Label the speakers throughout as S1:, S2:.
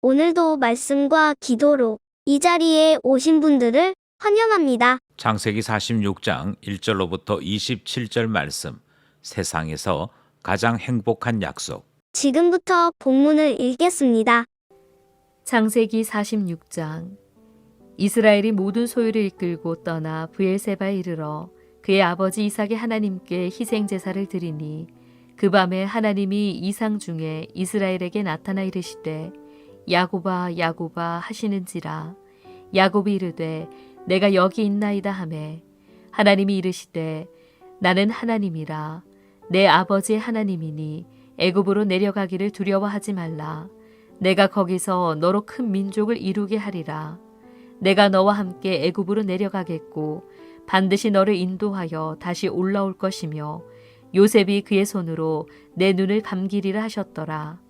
S1: 오늘도 말씀과 기도로 이 자리에 오신 분들을 환영합니다.
S2: 창세기 46장 1절로부터 27절 말씀. 세상에서 가장 행복한 약속.
S1: 지금부터 본문을 읽겠습니다.
S3: 창세기 46장 이스라엘이 모든 소유를 이끌고 떠나 부엘세바에 이르러 그의 아버지 이삭의 하나님께 희생 제사를 드리니 그 밤에 하나님이 이상 중에 이스라엘에게 나타나 이르시되 야고바 야고바 하시는지라 야곱이 이르되 내가 여기 있나이다 하매 하나님이 이르시되 나는 하나님이라 내 아버지의 하나님이니 애굽으로 내려가기를 두려워하지 말라 내가 거기서 너로 큰 민족을 이루게 하리라. 내가 너와 함께 애굽으로 내려가겠고 반드시 너를 인도하여 다시 올라올 것이며 요셉이 그의 손으로 내 눈을 감기리라 하셨더라.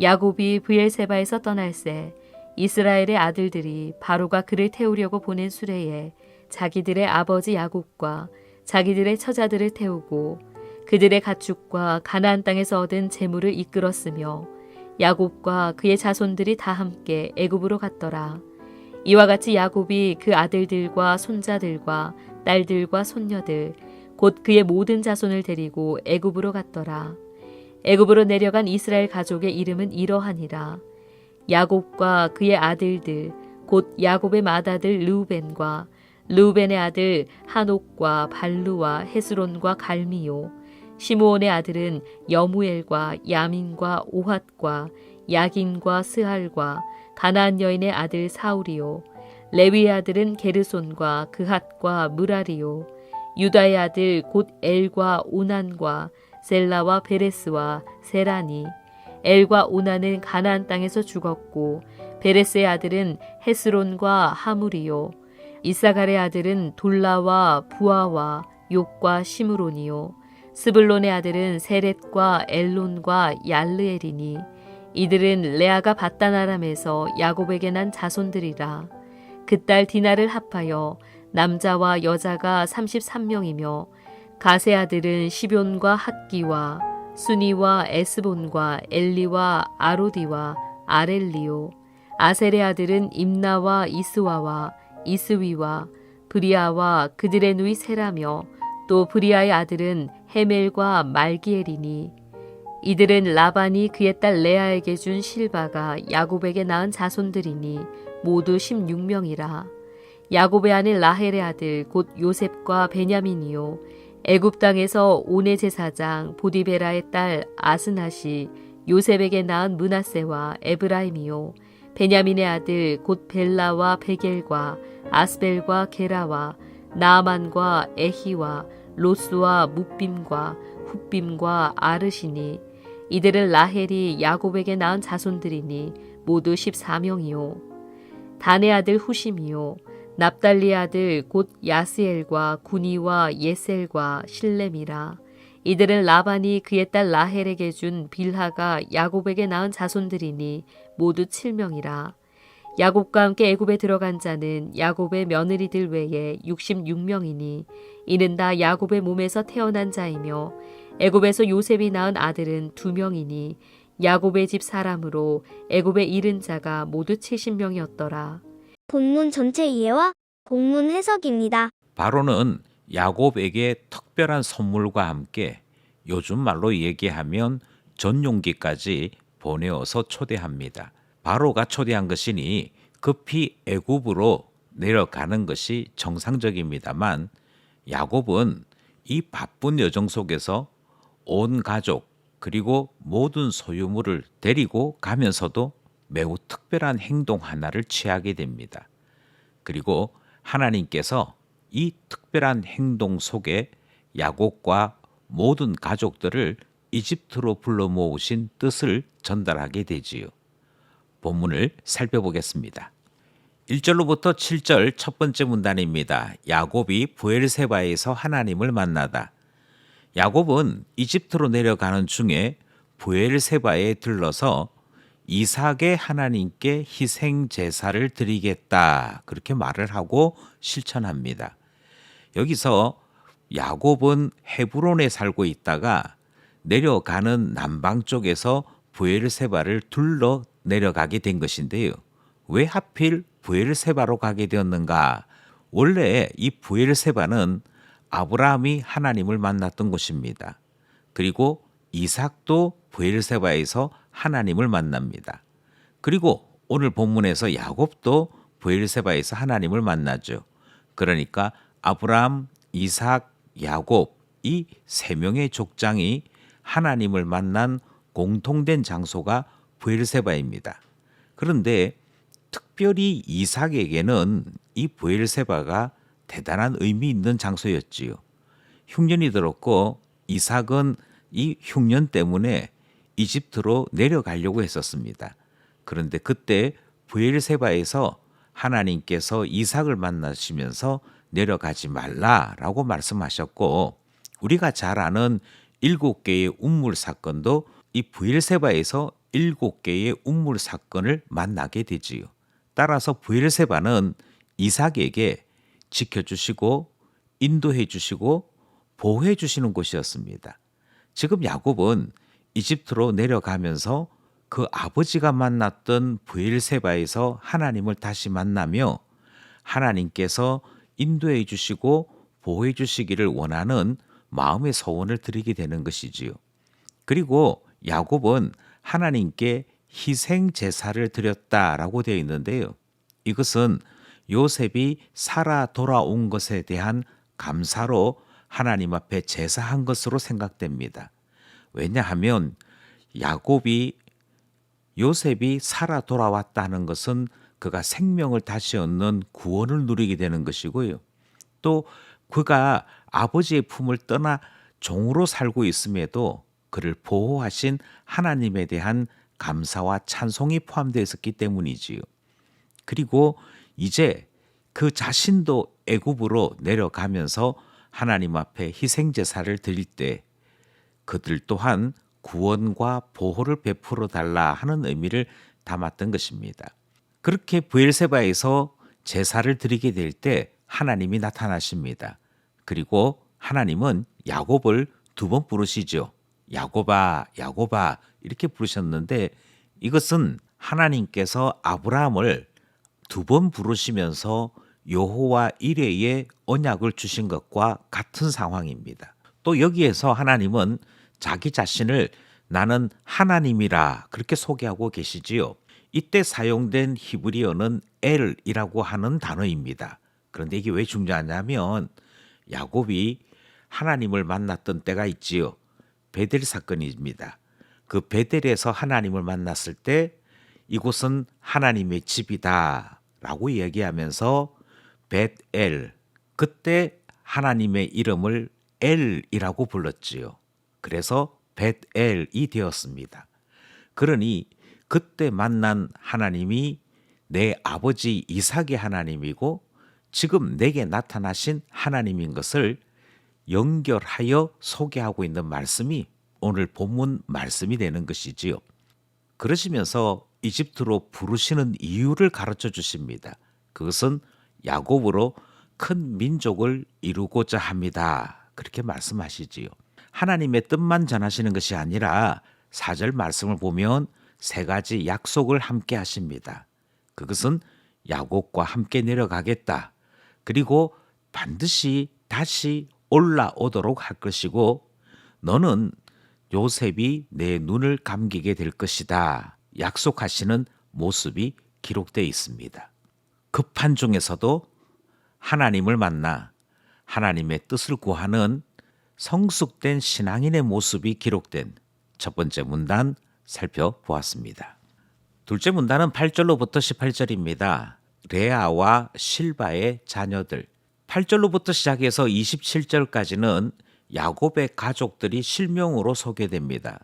S3: 야곱이 브엘세바에서 떠날새 이스라엘의 아들들이 바로가 그를 태우려고 보낸 수레에 자기들의 아버지 야곱과 자기들의 처자들을 태우고 그들의 가축과 가나안 땅에서 얻은 재물을 이끌었으며 야곱과 그의 자손들이 다 함께 애굽으로 갔더라. 이와 같이 야곱이 그 아들들과 손자들과 딸들과 손녀들 곧 그의 모든 자손을 데리고 애굽으로 갔더라. 애굽으로 내려간 이스라엘 가족의 이름은 이러하니라. 야곱과 그의 아들들 곧 야곱의 맏아들 르우벤과 르우벤의 아들 한옥과 발루와 헤스론과 갈미요. 시므온의 아들은 여무엘과 야민과 오핫과 야긴과 스할과 가나안 여인의 아들 사울이요. 레위의 아들은 게르손과 그핫과 무라리요. 유다의 아들 곧 엘과 오난과 셀라와 베레스와 세라니 엘과 오난은 가나안 땅에서 죽었고 베레스의 아들은 헤스론과 하물이요 이사갈의 아들은 돌라와 부아와 욕과 시므론이요 스불론의 아들은 세렛과 엘론과 얄르엘이니 이들은 레아가 바다나람에서 야곱에게 난 자손들이라. 그 딸 디나를 합하여 남자와 여자가 33명이며 가세 아들은 시뵐과 핫기와 수니와 에스본과 엘리와 아로디와 아렐리오 아셀의 아들은 임나와 이스와와 이스위와 브리아와 그들의 누이 세라며 또 브리아의 아들은 헤멜과 말기엘이니. 이들은 라반이 그의 딸 레아에게 준 실바가 야곱에게 낳은 자손들이니 모두 16명이라. 야곱의 아내 라헬의 아들 곧 요셉과 베냐민이요 애굽 땅에서 오네 제사장 보디베라의 딸 아스낫이 요셉에게 낳은 문하세와 에브라임이요. 베냐민의 아들 곧 벨라와 베겔과 아스벨과 게라와 나아만과 에히와 로스와 묵빔과 훗빔과 아르시니 이들은 라헬이 야곱에게 낳은 자손들이니 모두 14명이요. 단의 아들 후심이요 납달리 아들 곧 야스엘과 구니와 예셀과 실렘이라 이들은 라반이 그의 딸 라헬에게 준 빌하가 야곱에게 낳은 자손들이니 모두 7명이라 야곱과 함께 애굽에 들어간 자는 야곱의 며느리들 외에 66명이니 이는 다 야곱의 몸에서 태어난 자이며 애굽에서 요셉이 낳은 아들은 두 명이니 야곱의 집 사람으로 애굽에 이른 자가 모두 70명이었더라.
S1: 본문 전체 이해와 본문 해석입니다.
S2: 바로는 야곱에게 특별한 선물과 함께 요즘 말로 얘기하면 전용기까지 보내어서 초대합니다. 바로가 초대한 것이니 급히 애굽으로 내려가는 것이 정상적입니다만 야곱은 이 바쁜 여정 속에서 온 가족 그리고 모든 소유물을 데리고 가면서도 매우 특별한 행동 하나를 취하게 됩니다. 그리고 하나님께서 이 특별한 행동 속에 야곱과 모든 가족들을 이집트로 불러 모으신 뜻을 전달하게 되지요. 본문을 살펴보겠습니다. 1절로부터 7절 첫 번째 문단입니다. 야곱이 부엘세바에서 하나님을 만나다. 야곱은 이집트로 내려가는 중에 부엘세바에 들러서 이삭의 하나님께 희생 제사를 드리겠다. 그렇게 말을 하고 실천합니다. 여기서 야곱은 헤브론에 살고 있다가 내려가는 남방 쪽에서 부엘세바를 둘러 내려가게 된 것인데요. 왜 하필 부엘세바로 가게 되었는가? 원래 이 부엘세바는 아브라함이 하나님을 만났던 곳입니다. 그리고 이삭도 부엘세바에서 하나님을 만납니다. 그리고 오늘 본문에서 야곱도 부엘세바에서 하나님을 만나죠. 그러니까 아브라함, 이삭, 야곱 이 세 명의 족장이 하나님을 만난 공통된 장소가 부엘세바입니다. 그런데 특별히 이삭에게는 이 부엘세바가 대단한 의미 있는 장소였지요. 흉년이 들었고 이삭은 이 흉년 때문에 이집트로 내려가려고 했었습니다. 그런데 그때 부엘세바에서 하나님께서 이삭을 만나시면서 내려가지 말라라고 말씀하셨고 우리가 잘 아는 일곱 개의 운물 사건도 이 부엘세바에서 일곱 개의 운물 사건을 만나게 되지요. 따라서 부엘세바는 이삭에게 지켜주시고 인도해 주시고 보호해 주시는 곳이었습니다. 지금 야곱은 이집트로 내려가면서 그 아버지가 만났던 부엘세바에서 하나님을 다시 만나며 하나님께서 인도해 주시고 보호해 주시기를 원하는 마음의 소원을 드리게 되는 것이지요. 그리고 야곱은 하나님께 희생 제사를 드렸다라고 되어 있는데요. 이것은 요셉이 살아 돌아온 것에 대한 감사로 하나님 앞에 제사한 것으로 생각됩니다. 왜냐하면 야곱이 요셉이 살아 돌아왔다는 것은 그가 생명을 다시 얻는 구원을 누리게 되는 것이고요. 또 그가 아버지의 품을 떠나 종으로 살고 있음에도 그를 보호하신 하나님에 대한 감사와 찬송이 포함되어 있었기 때문이지요. 그리고 이제 그 자신도 애굽으로 내려가면서 하나님 앞에 희생 제사를 드릴 때 그들 또한 구원과 보호를 베풀어 달라 하는 의미를 담았던 것입니다. 그렇게 부엘세바에서 제사를 드리게 될 때 하나님이 나타나십니다. 그리고 하나님은 야곱을 두 번 부르시죠. 야곱아, 야곱아 이렇게 부르셨는데 이것은 하나님께서 아브라함을 두 번 부르시면서 여호와 이레의 언약을 주신 것과 같은 상황입니다. 또 여기에서 하나님은 자기 자신을 나는 하나님이라 그렇게 소개하고 계시지요. 이때 사용된 히브리어는 엘이라고 하는 단어입니다. 그런데 이게 왜 중요하냐면 야곱이 하나님을 만났던 때가 있지요. 베델 사건입니다. 그 베델에서 하나님을 만났을 때 이곳은 하나님의 집이다라고 얘기하면서 벳엘 그때 하나님의 이름을 엘이라고 불렀지요. 그래서 벳엘이 되었습니다. 그러니 그때 만난 하나님이 내 아버지 이삭의 하나님이고 지금 내게 나타나신 하나님인 것을 연결하여 소개하고 있는 말씀이 오늘 본문 말씀이 되는 것이지요. 그러시면서 이집트로 부르시는 이유를 가르쳐 주십니다. 그것은 야곱으로 큰 민족을 이루고자 합니다. 그렇게 말씀하시지요. 하나님의 뜻만 전하시는 것이 아니라 사절 말씀을 보면 세 가지 약속을 함께 하십니다. 그것은 야곱과 함께 내려가겠다. 그리고 반드시 다시 올라오도록 할 것이고 너는 요셉이 내 눈을 감기게 될 것이다. 약속하시는 모습이 기록되어 있습니다. 급한 중에서도 하나님을 만나 하나님의 뜻을 구하는 성숙된 신앙인의 모습이 기록된 첫 번째 문단 살펴보았습니다. 둘째 문단은 8절로부터 18절입니다. 레아와 실바의 자녀들. 8절로부터 시작해서 27절까지는 야곱의 가족들이 실명으로 소개됩니다.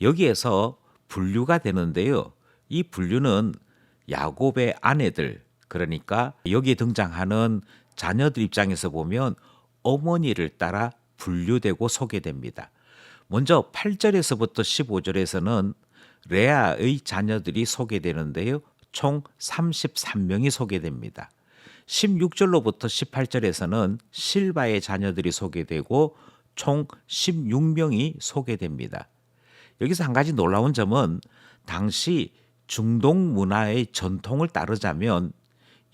S2: 여기에서 분류가 되는데요. 이 분류는 야곱의 아내들, 그러니까 여기에 등장하는 자녀들 입장에서 보면 어머니를 따라 분류되고 소개됩니다. 먼저 8절에서부터 15절에서는 레아의 자녀들이 소개되는데요. 총 33명이 소개됩니다. 16절로부터 18절에서는 실바의 자녀들이 소개되고 총 16명이 소개됩니다. 여기서 한 가지 놀라운 점은 당시 중동 문화의 전통을 따르자면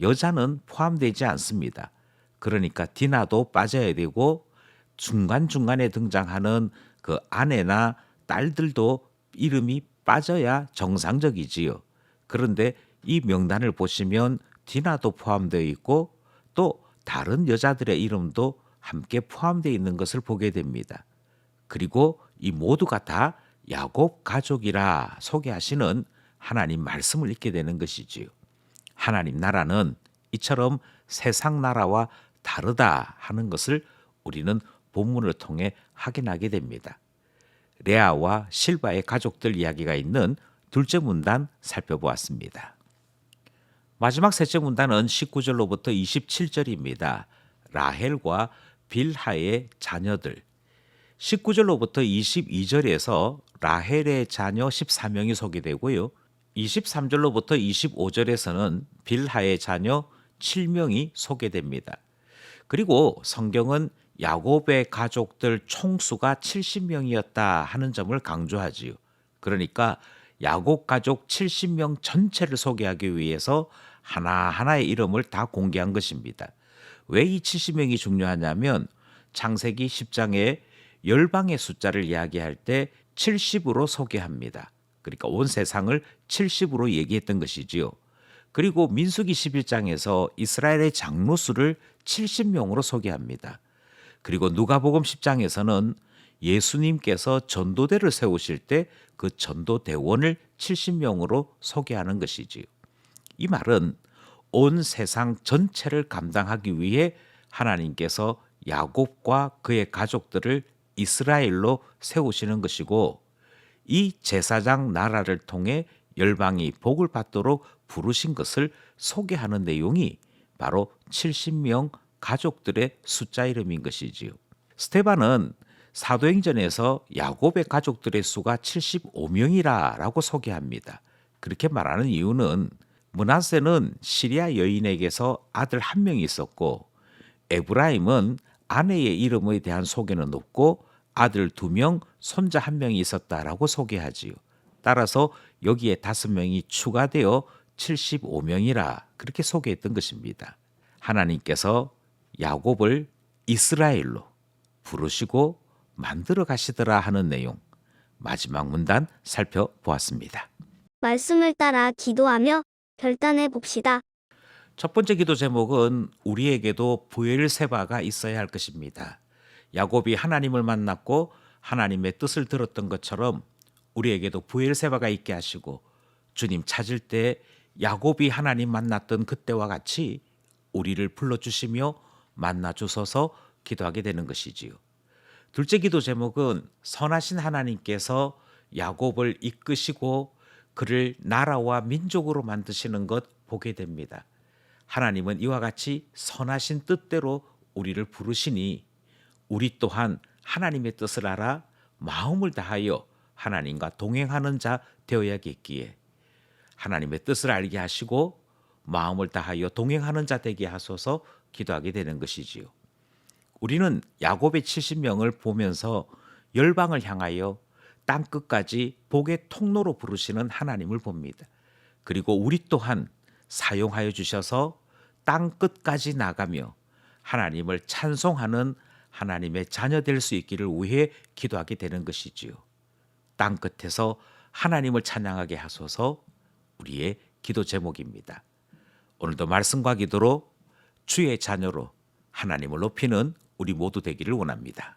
S2: 여자는 포함되지 않습니다. 그러니까 디나도 빠져야 되고 중간중간에 등장하는 그 아내나 딸들도 이름이 빠져야 정상적이지요. 그런데 이 명단을 보시면 디나도 포함되어 있고 또 다른 여자들의 이름도 함께 포함되어 있는 것을 보게 됩니다. 그리고 이 모두가 다 야곱 가족이라 소개하시는 하나님 말씀을 읽게 되는 것이지요. 하나님 나라는 이처럼 세상 나라와 다르다 하는 것을 우리는 본문을 통해 확인하게 됩니다. 레아와 실바의 가족들 이야기가 있는 둘째 문단 살펴보았습니다. 마지막 셋째 문단은 19절로부터 27절입니다. 라헬과 빌하의 자녀들. 19절로부터 22절에서 라헬의 자녀 14명이 소개되고요. 23절로부터 25절에서는 빌하의 자녀 7명이 소개됩니다. 그리고 성경은 야곱의 가족들 총수가 70명이었다 하는 점을 강조하지요. 그러니까 야곱 가족 70명 전체를 소개하기 위해서 하나하나의 이름을 다 공개한 것입니다. 왜 이 70명이 중요하냐면 창세기 10장에 열방의 숫자를 이야기할 때 70으로 소개합니다. 그러니까 온 세상을 70으로 얘기했던 것이지요. 그리고 민수기 11장에서 이스라엘의 장로 수를 70명으로 소개합니다. 그리고 누가복음 10장에서는 예수님께서 전도대를 세우실 때 그 전도대원을 70명으로 소개하는 것이지요. 이 말은 온 세상 전체를 감당하기 위해 하나님께서 야곱과 그의 가족들을 이스라엘로 세우시는 것이고 이 제사장 나라를 통해 열방이 복을 받도록 부르신 것을 소개하는 내용이 바로 70명 가족들의 숫자 이름인 것이지요. 스테반은 사도행전에서 야곱의 가족들의 수가 75명이라라고 소개합니다. 그렇게 말하는 이유는 문하세는 시리아 여인에게서 아들 한 명이 있었고 에브라임은 아내의 이름에 대한 소개는 없고 아들 두 명, 손자 한 명이 있었다라고 소개하지요. 따라서 여기에 다섯 명이 추가되어 75명이라 그렇게 소개했던 것입니다. 하나님께서 야곱을 이스라엘로 부르시고 만들어 가시더라 하는 내용 마지막 문단 살펴보았습니다.
S1: 말씀을 따라 기도하며 결단해 봅시다.
S2: 첫 번째 기도 제목은 우리에게도 부엘세바가 있어야 할 것입니다. 야곱이 하나님을 만났고 하나님의 뜻을 들었던 것처럼 우리에게도 부엘세바가 있게 하시고 주님 찾을 때 야곱이 하나님 만났던 그때와 같이 우리를 불러 주시며 만나 주셔서 기도하게 되는 것이지요. 둘째 기도 제목은 선하신 하나님께서 야곱을 이끄시고 그를 나라와 민족으로 만드시는 것 보게 됩니다. 하나님은 이와 같이 선하신 뜻대로 우리를 부르시니 우리 또한 하나님의 뜻을 알아 마음을 다하여 하나님과 동행하는 자 되어야겠기에 하나님의 뜻을 알게 하시고 마음을 다하여 동행하는 자 되게 하소서 기도하게 되는 것이지요. 우리는 야곱의 70명을 보면서 열방을 향하여 땅 끝까지 복의 통로로 부르시는 하나님을 봅니다. 그리고 우리 또한 사용하여 주셔서 땅 끝까지 나가며 하나님을 찬송하는 하나님의 자녀 될 수 있기를 위해 기도하게 되는 것이지요. 땅 끝에서 하나님을 찬양하게 하소서 우리의 기도 제목입니다. 오늘도 말씀과 기도로 주의 자녀로 하나님을 높이는 우리 모두 되기를 원합니다.